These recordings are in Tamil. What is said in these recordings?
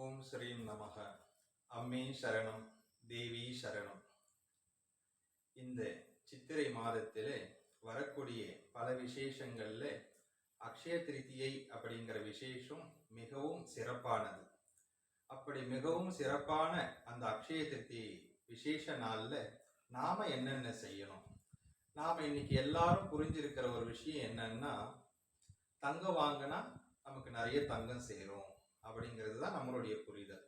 ஓம் ஸ்ரீம் நமக. அம்மே சரணம் தேவி சரணம். இந்த சித்திரை மாதத்தில் வரக்கூடிய பல விசேஷங்களில் அக்ஷய திருத்தியை அப்படிங்கிற விசேஷம் மிகவும் சிறப்பானது. அப்படி மிகவும் சிறப்பான அந்த அக்ஷய திருத்தியை விசேஷ நாளில் நாம் என்னென்ன செய்யணும்? நாம் இன்னைக்கு எல்லாரும் புரிஞ்சிருக்கிற ஒரு விஷயம் என்னன்னா தங்கம் வாங்கினா நமக்கு நிறைய தங்கம் சேரும். அப்படிங்கிறது தான் நம்மளுடைய புரிதல்.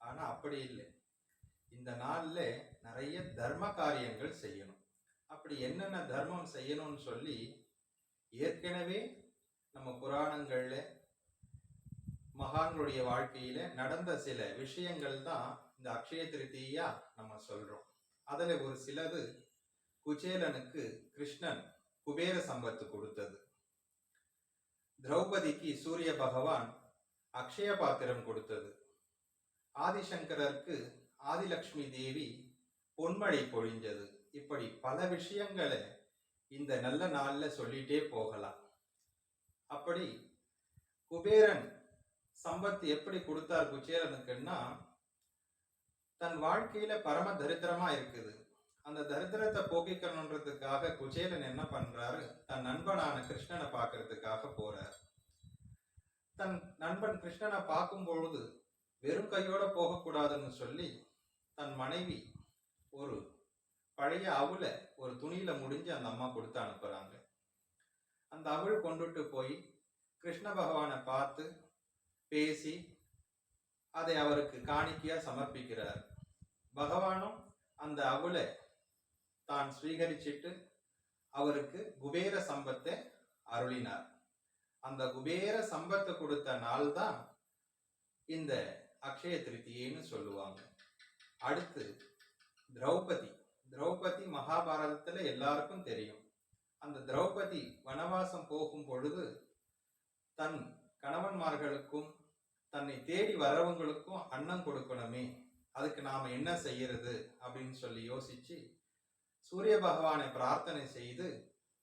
ஆனால் அப்படி இல்லை. இந்த நாள்ல நிறைய தர்ம காரியங்கள் செய்யணும். அப்படி என்னென்ன தர்மம் செய்யணும்னு சொல்லி ஏற்கனவே நம்ம புராணங்கள்ல மகான்களுடைய வாழ்க்கையில நடந்த சில விஷயங்கள் தான் இந்த அக்ஷய திருத்தியா நம்ம சொல்றோம். அதுல ஒரு சிலது குச்சேலனுக்கு கிருஷ்ணன் குபேர சம்பத்து கொடுத்தது. திரௌபதிக்கு சூரிய பகவான் அக்ஷய பாத்திரம் கொடுத்தது. ஆதிசங்கரருக்கு ஆதிலக்ஷ்மி தேவி பொன்மழை பொழிஞ்சது. இப்படி பல விஷயங்களை இந்த நல்ல நாளில் சொல்லிட்டே போகலாம். அப்படி குபேரன் சம்பத்து எப்படி கொடுத்தார் குச்சேரனுக்குன்னா தன் வாழ்க்கையில பரம தரித்திரமா இருக்குது. அந்த தரித்திரத்தை போக்கிக்கணுன்றதுக்காக குச்சேரன் என்ன பண்றாரு? தன் நண்பனான கிருஷ்ணனை பார்க்கறதுக்காக போறார். தன் நண்பன் கிருஷ்ணனை பார்க்கும் பொழுது வெறும் கையோட போகக்கூடாதுன்னு சொல்லி தன் மனைவி ஒரு பழைய அவுல ஒரு துணியில முடிஞ்சு அந்த அம்மா கொடுத்து அனுப்புறாங்க. அந்த அவள் கொண்டுட்டு போய் கிருஷ்ண பகவானை பார்த்து பேசி அதை அவருக்கு காணிக்கையா சமர்ப்பிக்கிறார். பகவானும் அந்த அவளை தான் ஸ்வீகரிச்சிட்டு அவருக்கு குபேர சம்பத்தை அருளினார். அந்த குபேர சம்பத்தை கொடுத்த நாள் தான் இந்த அக்ஷய திருத்தியைன்னு சொல்லுவாங்க. அடுத்து திரௌபதி. திரௌபதி மகாபாரதத்துல எல்லாருக்கும் தெரியும். அந்த திரௌபதி வனவாசம் போகும் பொழுது தன் கணவன்மார்களுக்கும் தன்னை தேடி வரவங்களுக்கும் அன்னம் கொடுக்கணுமே அதுக்கு நாம என்ன செய்யறது அப்படின்னு சொல்லி யோசிச்சு சூரிய பகவானை பிரார்த்தனை செய்து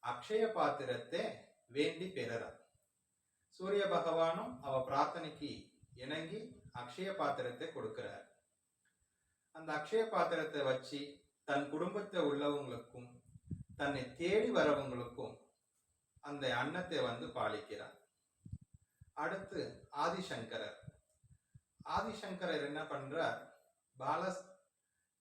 அக்ஷய பாத்திரத்தை வேண்டி பெறறார். சூரிய பகவானும் அவ பிரார்த்தனைக்கு இணங்கி அக்ஷய பாத்திரத்தை கொடுக்கிறார். அந்த அக்ஷய பாத்திரத்தை வச்சு தன் குடும்பத்தை உள்ளவங்களுக்கும் தன்னை தேடி வரவங்களுக்கும் அந்த அன்னத்தை வந்து பாலிக்கிறார். அடுத்து ஆதிசங்கரர். ஆதிசங்கரர் என்ன பண்றார்? பால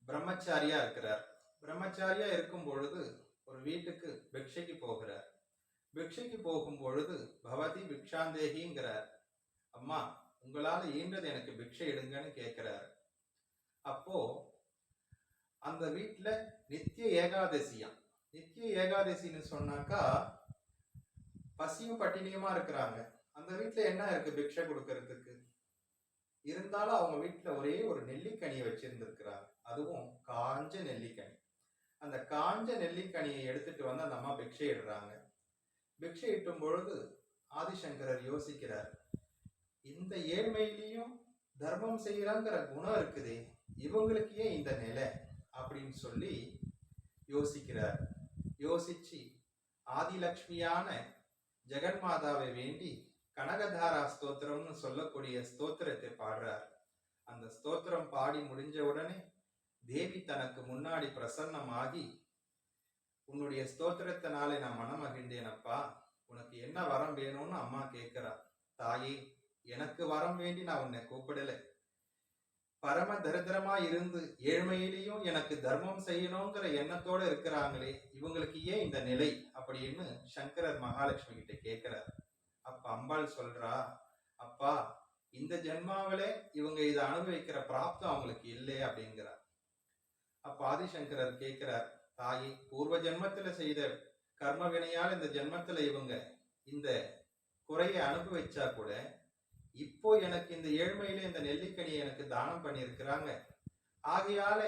பிரம்மச்சாரியா இருக்கிறார். பிரம்மச்சாரியா இருக்கும் பொழுது ஒரு வீட்டுக்கு பிக்ஷைக்கு போகிறார். பிக்ஷைக்கு போகும் பொழுது பவதி பிக்ஷாந்தேகிங்கிறார் அம்மா உங்களால ஈன்றது எனக்கு பிக்ஷை எடுங்கன்னு கேட்கிறார் அப்போ அந்த வீட்டில் நித்திய ஏகாதசியா நித்திய ஏகாதசின்னு சொன்னாக்கா பசியும் பட்டினியுமா இருக்கிறாங்க அந்த வீட்டில் என்ன இருக்கு பிக்ஷை கொடுக்கறதுக்கு இருந்தாலும் அவங்க வீட்டில் ஒரே ஒரு நெல்லிக்கனியை வச்சிருந்துருக்கிறாங்க அதுவும் காஞ்ச நெல்லிக்கனி. அந்த காஞ்ச நெல்லிக்கனியை எடுத்துட்டு வந்து அந்த அம்மா பிக்ஷை இடுறாங்க. பிக்ஷை இட்டும் பொழுது ஆதிசங்கரர் யோசிக்கிறார் இந்த ஏழ்மையிலையும் தர்மம் செய்யறாங்கிற குணம் இருக்குதே இவங்களுக்கு ஏன் இந்த நிலை? அப்படின்னு சொல்லி யோசிக்கிறார். யோசிச்சு ஆதிலக்ஷ்மியான ஜெகன்மாதாவை வேண்டி கனகதாரா ஸ்தோத்திரம்னு சொல்லக்கூடிய ஸ்தோத்திரத்தை பாடுறார். அந்த ஸ்தோத்திரம் பாடி முடிஞ்ச உடனே தேவி தனக்கு முன்னாடி பிரசன்னமாகி உன்னுடைய ஸ்தோத்திரத்தினாலே நான் மனம் மகிழ்ந்தேனப்பா உனக்கு என்ன வரம் வேணும்னு அம்மா கேட்கிறா. தாயே எனக்கு வரம் வேண்டி நான் உன்னை கூப்பிடல. பரம தரித்திரமா இருந்து ஏழ்மையிலையும் எனக்கு தர்மம் செய்யணுங்கிற எண்ணத்தோட இருக்கிறாங்களே இவங்களுக்கு ஏன் இந்த நிலை? அப்படின்னு சங்கரர் மகாலட்சுமி கிட்ட கேட்கிறார். அப்ப அம்பாள் சொல்றா அப்பா இந்த ஜென்மாவிலே இவங்க இதை அனுபவிக்கிற பிராப்தம் அவங்களுக்கு இல்லை அப்படிங்கிறார். அப்ப ஆதிசங்கரர் கேட்கிறார் தாயை பூர்வ ஜென்மத்துல செய்த கர்ம வினையால் இந்த ஜென்மத்துல இவங்க இந்த குறையை அனுபவிச்சா கூட இப்போ எனக்கு இந்த ஏழ்மையில இந்த நெல்லிக்கனியை எனக்கு தானம் பண்ணியிருக்கிறாங்க. ஆகையால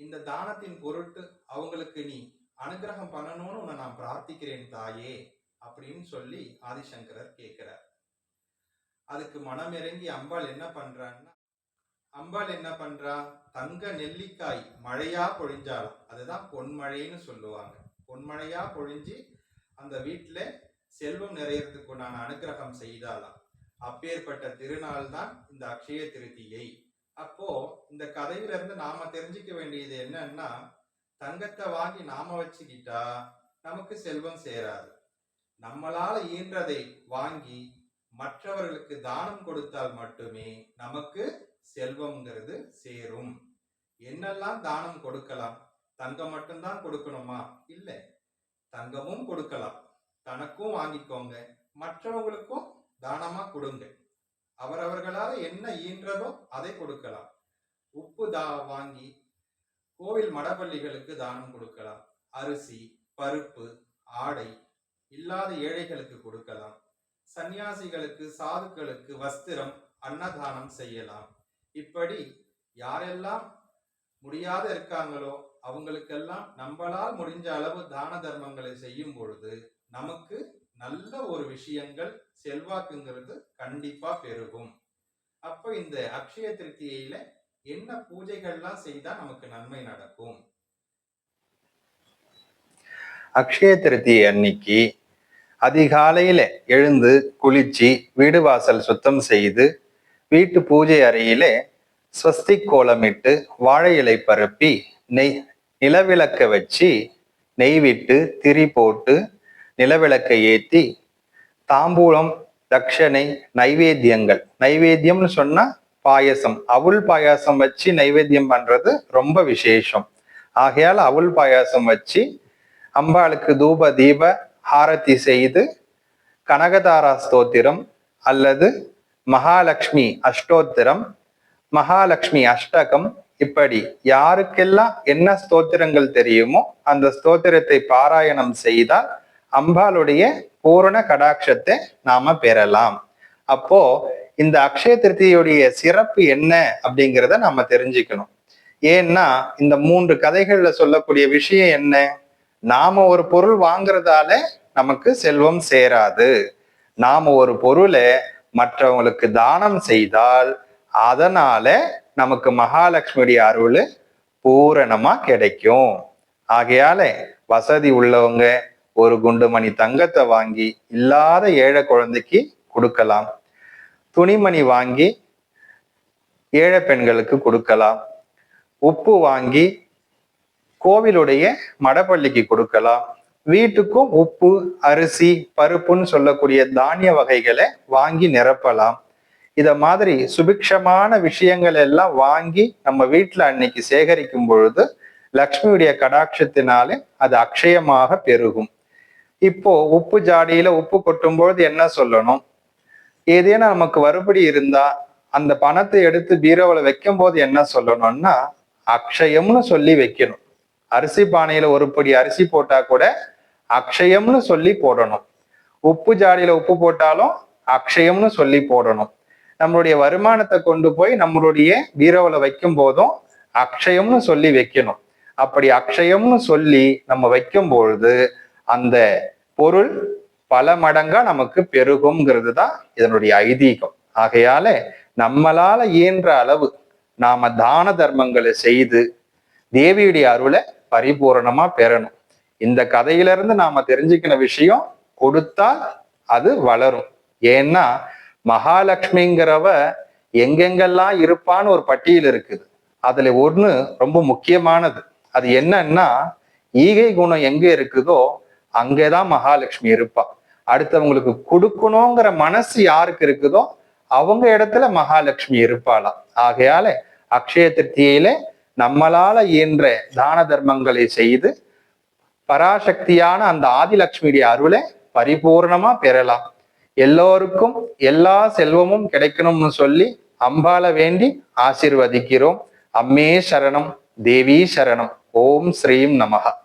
இந்த தானத்தின் பொருட்டு அவங்களுக்கு நீ அனுகிரகம் பண்ணணும்னு உன்னை நான் பிரார்த்திக்கிறேன் தாயே அப்படின்னு சொல்லி ஆதிசங்கரர் கேட்கிறார். அதுக்கு மனம் இறங்கி அம்பாள் என்ன பண்றான்னா அம்பாள் என்ன பண்றா? தங்க நெல்லிக்காய் மழையா பொழிஞ்சாலும் அதுதான் பொன்மழைன்னு சொல்லுவாங்க. பொன்மழையா பொழிஞ்சு அந்த வீட்டில் செல்வம் நிறையறதுக்கு நான் அனுகிரகம் செய்தாலாம் அப்பேற்பட்ட திருநாள் தான் இந்த அக்ஷய திருத்தியை அப்போ இந்த கதையில இருந்து நாம தெரிஞ்சுக்க வேண்டியது என்னன்னா தங்கத்தை வாங்கி நாம வச்சுக்கிட்டா நமக்கு செல்வம் சேராது. நம்மளால ஈன்றதை வாங்கி மற்றவர்களுக்கு தானம் கொடுத்தால் மட்டுமே நமக்கு செல்வம்ங்கிறது சேரும். என்னெல்லாம் தானம் கொடுக்கலாம்? தங்கம் மட்டும்தான் கொடுக்கணுமா? இல்லை. தங்கமும் கொடுக்கலாம். தனக்கும் வாங்கிக்கோங்க. மற்றவங்களுக்கும் தானமா கொடுங்க. அவரவர்களால் என்ன ஈன்றதோ அதை கொடுக்கலாம். உப்பு தா வாங்கி கோவில் மடப்பள்ளிகளுக்கு தானம் கொடுக்கலாம். அரிசி பருப்பு ஆடை இல்லாத ஏழைகளுக்கு கொடுக்கலாம். சன்னியாசிகளுக்கு சாதுக்களுக்கு வஸ்திரம் அன்னதானம் செய்யலாம். இப்படி யாரெல்லாம் முடியாத இருக்காங்களோ அவங்களுக்கெல்லாம் நம்மளால் முடிஞ்ச அளவு தான தர்மங்களை செய்யும் பொழுது நமக்கு நல்ல ஒரு விஷயங்கள் செல்வாக்குங்கிறது கண்டிப்பா பெருகும். அப்ப இந்த அக்ஷய திருத்தியில என்ன பூஜைகள்லாம் செய்தா நமக்கு நன்மை நடக்கும்? அக்ஷய திருத்தி அன்னைக்கு அதிகாலையில எழுந்து குளிச்சு வீடு வாசல் சுத்தம் செய்து வீட்டு பூஜை அறையிலே ஸ்வஸ்திக் கோலமிட்டு வாழை இலை பரப்பி நெய் நிலவிளக்க வச்சு நெய் விட்டு திரி போட்டு நிலவிளக்கை ஏற்றி தாம்பூலம் தட்சணை நைவேத்தியங்கள். நைவேத்தியம்னு சொன்னா பாயசம். அவுள் பாயாசம் வச்சு நைவேத்தியம் பண்றது ரொம்ப விசேஷம். ஆகையால் அவுள் பாயாசம் வச்சு அம்பாளுக்கு தூப தீப ஆரத்தி செய்து கனகதாரா ஸ்தோத்திரம் அல்லது மகாலட்சுமி அஷ்டோத்திரம் மகாலட்சுமி அஷ்டகம் இப்படி யாருக்கெல்லாம் என்ன ஸ்தோத்திரங்கள் தெரியுமோ அந்த ஸ்தோத்திரத்தை பாராயணம் செய்தால் அம்பாளுடைய பூரண கடாட்சத்தை நாம பெறலாம். அப்போ இந்த அக்ஷய திருத்தியுடைய சிறப்பு என்ன அப்படிங்கிறத நாம தெரிஞ்சுக்கணும். ஏன்னா இந்த மூன்று கதைகள்ல சொல்லக்கூடிய விஷயம் என்ன? நாம ஒரு பொருள் வாங்குறதால நமக்கு செல்வம் சேராது. நாம ஒரு பொருளை மற்றவங்களுக்கு தானம் செய்தால் அதனால நமக்கு மகாலட்சுமியுடைய அருள் பூரணமா கிடைக்கும். ஆகையால வசதி உள்ளவங்க ஒரு குண்டு மணி தங்கத்தை வாங்கி இல்லாத ஏழை குழந்தைக்கு கொடுக்கலாம். துணிமணி வாங்கி ஏழை பெண்களுக்கு கொடுக்கலாம். உப்பு வாங்கி கோவிலுடைய மடப்பள்ளிக்கு கொடுக்கலாம். வீட்டுக்கும் உப்பு அரிசி பருப்புன்னு சொல்லக்கூடிய தானிய வகைகளை வாங்கி நிரப்பலாம். இத மாதிரி சுபிக்ஷமான விஷயங்கள் எல்லாம் வாங்கி நம்ம வீட்டுல அன்னைக்கு சேகரிக்கும் பொழுது லக்ஷ்மியுடைய கடாட்சத்தினாலே அது அக்ஷயமாக பெருகும். இப்போ உப்பு ஜாடியில உப்பு கொட்டும் பொழுது என்ன சொல்லணும்? ஏதேனும் நமக்கு வறுபடி இருந்தா அந்த பணத்தை எடுத்து பீரோவில் வைக்கும் போது என்ன சொல்லணும்னா அக்ஷயம்னு சொல்லி வைக்கணும். அரிசி பானையில ஒரு படி அரிசி போட்டா கூட அக்ஷயம்னு சொல்லி போடணும். உப்பு ஜாடியில உப்பு போட்டாலும் அக்ஷயம்னு சொல்லி போடணும். நம்மளுடைய வருமானத்தை கொண்டு போய் நம்மளுடைய பீரோவில் வைக்கும் போதும் அக்ஷயம்னு சொல்லி வைக்கணும். அப்படி அக்ஷயம்னு சொல்லி நம்ம வைக்கும் பொழுது அந்த பொருள் பல மடங்கா நமக்கு பெருகுங்கிறது தான் இதனுடைய ஐதீகம். ஆகையால நம்மளால இயன்ற அளவு நாம தான தர்மங்களை செய்து தேவியுடைய அருளை பரிபூரணமா பெறணும். இந்த கதையிலிருந்து நாம தெரிஞ்சுக்கின விஷயம் கொடுத்தால் அது வளரும். ஏன்னா மகாலட்சுமிங்கிறவ எங்கெங்கெல்லாம் இருப்பான்னு ஒரு பட்டியல் இருக்குது. அதுல ஒண்ணு ரொம்ப முக்கியமானது. அது என்னன்னா ஈகை குணம் எங்க இருக்குதோ அங்கேதான் மகாலட்சுமி இருப்பா. அடுத்தவங்களுக்கு கொடுக்கணுங்கிற மனசு யாருக்கு இருக்குதோ அவங்க இடத்துல மகாலட்சுமி இருப்பாளாம் ஆகையால அக்ஷய திருத்தியில நம்மளால இயன்ற தான தர்மங்களை செய்து பராசக்தியான அந்த ஆதிலக்ஷ்மியுடைய அருளை பரிபூர்ணமா பெறலாம். எல்லோருக்கும் எல்லா செல்வமும் கிடைக்கணும்னு சொல்லி அம்பால வேண்டி ஆசிர்வதிக்கிறோம். அம்மே சரணம் தேவி சரணம். ஓம் ஸ்ரீம் நமகா